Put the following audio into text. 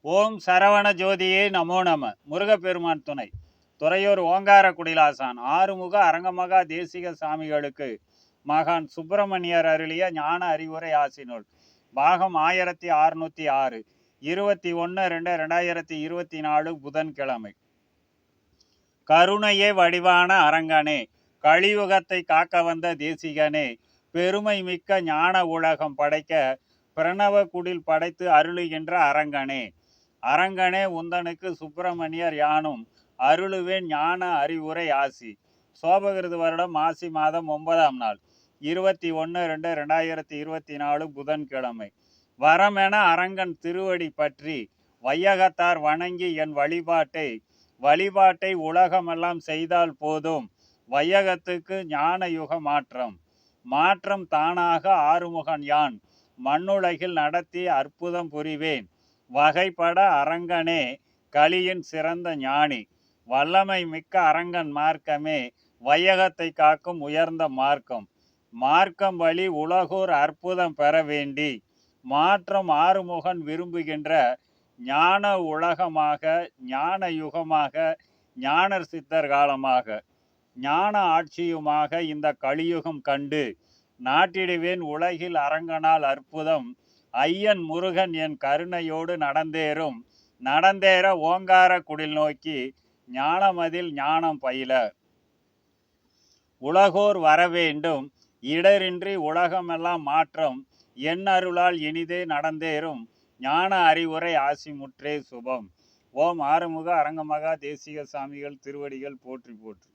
ஓம் சரவண ஜோதியே நமோ நம. முருகப்பெருமான் துணை. துறையூர் ஓங்கார குடிலாசான். ஆறுமுக அரங்கமகா தேசிக சாமிகளுக்கு மகான் சுப்பிரமணியர் அருளிய ஞான அறிவுரை ஆசினுள் பாகம் ஆயிரத்தி அறுநூத்தி ஆறு. இருபத்தி ஒன்று ரெண்டு ரெண்டாயிரத்தி இருபத்தி நாலு புதன்கிழமை. கருணையே வடிவான அரங்கனே. கலியுகத்தை காக்க வந்த தேசிகனே. பெருமை மிக்க ஞான உலகம் படைக்க பிரணவ குடில் படைத்து அருளுகின்ற அரங்கனே. அரங்கனே உந்தனுக்கு சுப்பிரமணியர் யானும் அருளுவேன் ஞான அறிவுரை ஆசி. சோபகிருது வருடம் மாசி மாதம் ஒன்பதாம் நாள். இருபத்தி ஒன்று ரெண்டு ரெண்டாயிரத்தி இருபத்தி நாலு புதன்கிழமை. வரமென அரங்கன் திருவடி பற்றி வையகத்தார் வணங்கி என் வழிபாட்டை வழிபாட்டை உலகமெல்லாம் செய்தால் போதும். வையகத்துக்கு ஞான யுக மாற்றம். மாற்றம் தானாக ஆறுமுகன் யான். மண்ணுலகில் நடத்தி அற்புதம் புரிவேன். வகைப்பட அரங்கனே கலியின் சிறந்த ஞானி. வல்லமை மிக்க அரங்கன் மார்க்கமே வையகத்தை காக்கும் உயர்ந்த மார்க்கம். மார்க்கம் வழி உலகோர் அற்புதம் பெற வேண்டி மாற்றம் ஆறுமுகன் விரும்புகின்ற ஞான உலகமாக ஞான யுகமாக ஞானர் சித்தர் காலமாக. ஞான ஆட்சியுமாக இந்த கலியுகம் கண்டு நாட்டிடுவேன் உலகில் அரங்கனால் அற்புதம் ஐயன் முருகன் என் கருணையோடு நடந்தேறும். நடந்தேற ஓங்கார குடில் நோக்கி ஞானமதில் ஞானம் பயில. உலகோர் வரவேண்டும். இடரின்றி உலகமெல்லாம் மாற்றம். என் அருளால் இனிதே நடந்தேறும். ஞான அறிவுரை ஆசிமுற்றே சுபம். ஓம் ஆறுமுக அரங்கமகா தேசிக சாமிகள் திருவடிகள் போற்றி போற்றி.